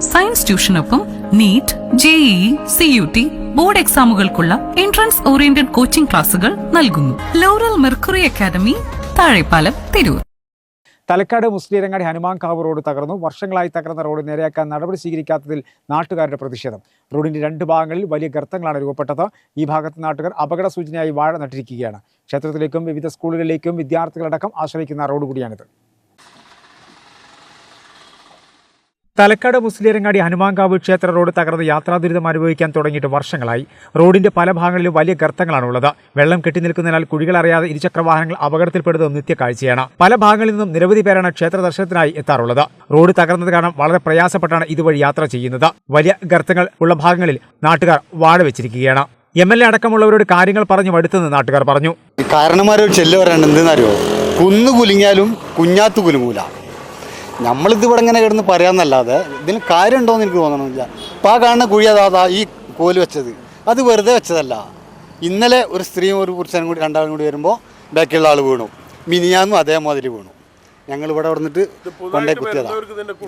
Science ട്യൂഷനൊപ്പം NEET JEE C U T board എക്സാമുകൾക്കുള്ള entrance oriented coaching ക്ലാസുകൾ നൽകുന്നു. Laurel Mercury academy Thazhepalam Tirur. Thalakkad Musliyarangadi Hanuman Kavu road തകർന്നു. വർഷങ്ങളായി തകർന്ന road നേരെയാക്കാൻ നടപടി സ്വീകരിക്കാത്തതിൽ നാട്ടുകാരുടെ പ്രതിഷേധം. റോഡിന്റെ രണ്ട് ഭാഗങ്ങളിൽ വലിയ ഗർത്തങ്ങളാണ് രൂപപ്പെട്ടത്. ഈ ഭാഗത്ത് നാട്ടുകാർ അപകട സൂചനയായി വാഴ നട്ടിരിക്കുകയാണ്. ക്ഷേത്രത്തിലേക്കും വിവിധ സ്കൂളുകളിലേക്കും വിദ്യാർത്ഥികളടക്കം ആശ്രയിക്കുന്ന റോഡ് കൂടിയാണിത്. തലക്കാട് മുസ്ലിയരങ്ങാടി ഹനുമാങ്കാവ് ക്ഷേത്ര റോഡ് തകർന്ന് യാത്രാ ദുരിതം അനുഭവിക്കാൻ തുടങ്ങിയിട്ട് വർഷങ്ങളായി. റോഡിന്റെ പല ഭാഗങ്ങളിലും വലിയ ഗർത്തങ്ങളാണുള്ളത്. വെള്ളം കെട്ടി നിൽക്കുന്നതിനാൽ കുഴികൾ അറിയാതെ ഇരുചക്ര വാഹനങ്ങൾ അപകടത്തിൽപ്പെടുന്നത് നിത്യക്കാഴ്ചയാണ് പല ഭാഗങ്ങളിൽ നിന്നും നിരവധി പേരാണ് ക്ഷേത്ര ദർശനത്തിനായി എത്താറുള്ളത്. റോഡ് തകർന്നത് കാരണം വളരെ പ്രയാസപ്പെട്ടാണ് ഇതുവഴി യാത്ര ചെയ്യുന്നത്. വലിയ ഗർത്തങ്ങൾ ഉള്ള ഭാഗങ്ങളിൽ നാട്ടുകാർ വാഴ വെച്ചിരിക്കുകയാണ് എം എൽ എ അടക്കമുള്ളവരോട് കാര്യങ്ങൾ പറഞ്ഞു മടുത്തെന്ന് നാട്ടുകാർ പറഞ്ഞു. കാരണന്മാരോട് ചെല്ലുവരാണ് ചെല്ല് എന്തെന്നറിയോ? കുന്നു കുലുങ്ങിയാലും കുഞ്ഞാത്തു കുലുങ്ങൂല നമ്മളിത് ഇവിടെ ഇങ്ങനെ കിടന്ന് പറയാമെന്നല്ലാതെ ഇതിന് കാര്യമുണ്ടോ എന്ന് എനിക്ക് തോന്നണമില്ല. അപ്പോൾ ആ കാണുന്ന കുഴി അതാ അതാ ഈ കോൽ വെച്ചത്. അത് വെറുതെ വെച്ചതല്ല. ഇന്നലെ ഒരു സ്ത്രീയും ഒരു പുരുഷനും കൂടി രണ്ടാളും കൂടി വരുമ്പോൾ ബാക്കിയുള്ള ആൾ വീണു. മിനിയാന്നും അതേമാതിരി വീണു. ഞങ്ങൾ ഇവിടെ വന്നിട്ട് കൊണ്ടേ കുത്തിയതാണ്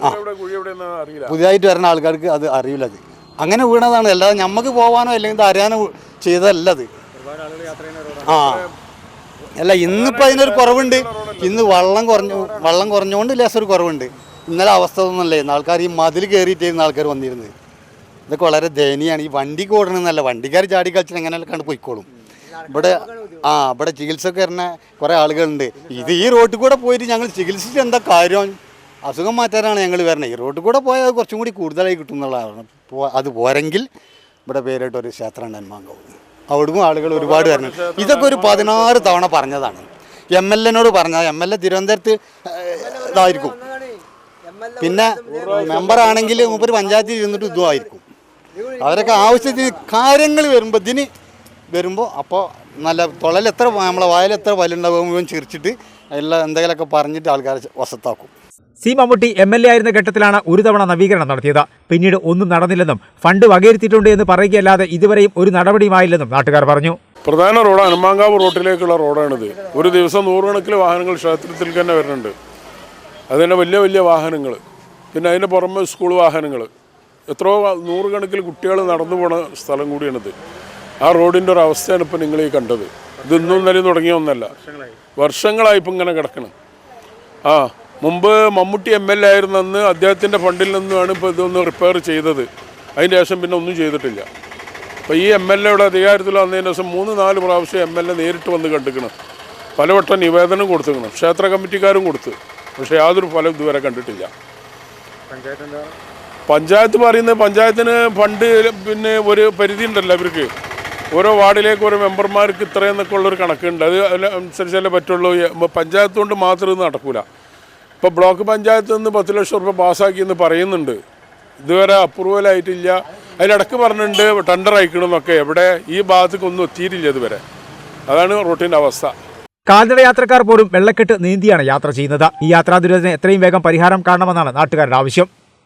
ആ. പുതിയതായിട്ട് വരുന്ന ആൾക്കാർക്ക് അത് അറിയില്ല അത്. അങ്ങനെ വീണതാണ്. അല്ലാതെ നമുക്ക് പോകാനോ അല്ലെങ്കിൽ ഇത് അറിയാനോ ചെയ്തതല്ല അത്. ആ. അല്ല ഇന്നിപ്പോൾ അതിനൊരു കുറവുണ്ട്. ഇന്ന് വള്ളം കുറഞ്ഞു വള്ളം കുറഞ്ഞുകൊണ്ട് ഒരു കുറവുണ്ട്. ഇന്നലെ അവസ്ഥ ഒന്നുമല്ലേ? ആൾക്കാർ ഈ മതിൽ കയറിയിട്ടായിരുന്നു ആൾക്കാർ വന്നിരുന്നത്. ഇതൊക്കെ വളരെ ദയനീയമാണ്. ഈ വണ്ടിക്ക് ഓടണമെന്നല്ല വണ്ടിക്കാർ ചാടി കളിച്ചിട്ട് എങ്ങനെ കണ്ട് പോയിക്കോളും. ഇവിടെ ആ ഇവിടെ ചികിത്സക്ക് വരുന്ന കുറേ ആളുകളുണ്ട്. ഇത് ഈ റോട്ടിൽ കൂടെ പോയിട്ട് ഞങ്ങൾ ചികിത്സിച്ച് എന്താ കാര്യം? അസുഖം മാറ്റാനാണ് ഞങ്ങൾ വരുന്നത് ഈ റോട്ടിൽ കൂടെ പോയാൽ കുറച്ചും കൂടി കൂടുതലായി കിട്ടും എന്നുള്ളതാണ്. അത് പോരെങ്കിൽ ഇവിടെ പേരായിട്ട് ഒരു ക്ഷേത്രമാണ് ഹനുമാൻകാവ് അവിടുന്ന് ആളുകൾ ഒരുപാട് വരണം ഇതൊക്കെ ഒരു പതിനാറ് തവണ പറഞ്ഞതാണ്. എം എൽ എനോട് പറഞ്ഞ എം എൽ എ തിരുവനന്തപുരത്ത് ഇതായിരിക്കും. പിന്നെ മെമ്പർ ആണെങ്കിൽ മൂപ്പര് പഞ്ചായത്തിൽ ഇരുന്നിട്ട് ഇതും ആയിരിക്കും അവരൊക്കെ ആവശ്യത്തിന് കാര്യങ്ങൾ വരുമ്പോൾ ഇതിന് വരുമ്പോൾ അപ്പോൾ നല്ല തുളൽ എത്ര നമ്മളെ വായിൽ എത്ര വലുണ്ടാവും മുഴുവൻ ചിരിച്ചിട്ട് എല്ലാം എന്തെങ്കിലുമൊക്കെ പറഞ്ഞിട്ട് ആൾക്കാരെ വസത്താക്കും. C Mammootty M L A ആയിരുന്ന ഘട്ടത്തിലാണ് ഒരു തവണ നവീകരണം നടത്തിയത്. പിന്നീട് ഒന്നും നടന്നില്ലെന്നും ഫണ്ട് വകയിരുത്തിയിട്ടുണ്ട് എന്ന് പറയുകയല്ലാതെ ഇതുവരെയും ഒരു നടപടിയുമായില്ലെന്നും നാട്ടുകാർ പറഞ്ഞു. പ്രധാന റോഡ് ഹനുമാങ്കാവ് റോട്ടിലേക്കുള്ള റോഡാണിത്. ഒരു ദിവസം നൂറുകണക്കിന് വാഹനങ്ങൾ ക്ഷേത്രത്തിൽ തന്നെ വരുന്നുണ്ട്. അതിന്റെ വലിയ വലിയ വാഹനങ്ങൾ. പിന്നെ അതിന്റെ പുറമെ സ്കൂൾ വാഹനങ്ങൾ. എത്രയോ നൂറുകണക്കിന് കുട്ടികൾ നടന്നു പോണ സ്ഥലം കൂടിയാണിത്. ആ റോഡിന്റെ ഒരു അവസ്ഥയാണ് ഇപ്പം നിങ്ങൾ ഈ കണ്ടത്. ഇത് ഇന്നും നിലയിൽ തുടങ്ങിയ ഒന്നല്ല. വർഷങ്ങളായി ഇപ്പം ഇങ്ങനെ കിടക്കണം. ആ മുമ്പ് മമ്മൂട്ടി എം എൽ എ ആയിരുന്നെന്ന് അദ്ദേഹത്തിന്റെ ഫണ്ടിൽ നിന്നുമാണ് ഇപ്പോൾ ഇതൊന്ന് റിപ്പയർ ചെയ്തത്. അതിന്റെ ശേഷം പിന്നെ ഒന്നും ചെയ്തിട്ടില്ല. അപ്പോൾ ഈ എം എൽ എയുടെ അധികാരത്തിൽ വന്നതിന് ശേഷം മൂന്ന് നാല് പ്രാവശ്യം എം എൽ എ നേരിട്ട് വന്ന് കണ്ടിക്കണം പലവട്ടം നിവേദനം കൊടുത്തിക്കണം ക്ഷേത്ര കമ്മിറ്റിക്കാരും കൊടുത്ത്. പക്ഷെ യാതൊരു ഫലം ഇതുവരെ കണ്ടിട്ടില്ല. പഞ്ചായത്ത് പറയുന്നത് പഞ്ചായത്തിന് ഫണ്ട് പിന്നെ ഒരു പരിധി ഉണ്ടല്ലോ അവർക്ക് ഓരോ വാർഡിലേക്ക് ഓരോ മെമ്പർമാർക്ക് ഇത്രയെന്നൊക്കെ ഉള്ളൊരു കണക്കുണ്ട്. അത് അനുസരിച്ചല്ലേ പറ്റുള്ളൂ. പഞ്ചായത്ത് കൊണ്ട് മാത്രം ഇത് നടക്കൂല. ഇപ്പോൾ ബ്ലോക്ക് പഞ്ചായത്ത് നിന്ന് പത്ത് ലക്ഷം റുപ്യ പാസ്സാക്കിയെന്ന് പറയുന്നുണ്ട്. ഇതുവരെ അപ്രൂവൽ ആയിട്ടില്ല അതിലിടക്ക് പറഞ്ഞിട്ടുണ്ട് ടെൻഡർ അയക്കണമെന്നൊക്കെ എവിടെ ഈ ഭാഗത്തേക്ക് ഒന്നും എത്തിയിട്ടില്ല ഇതുവരെ. അതാണ് റൂട്ടിന്റെ അവസ്ഥ. കാൽനട യാത്രക്കാർ പോലും വെള്ളക്കെട്ട് നീന്തിയാണ് യാത്ര ചെയ്യുന്നത്. ഈ യാത്രാ ദുരിതത്തിന് എത്രയും വേഗം പരിഹാരം കാണണമെന്നാണ് നാട്ടുകാരുടെ ആവശ്യം.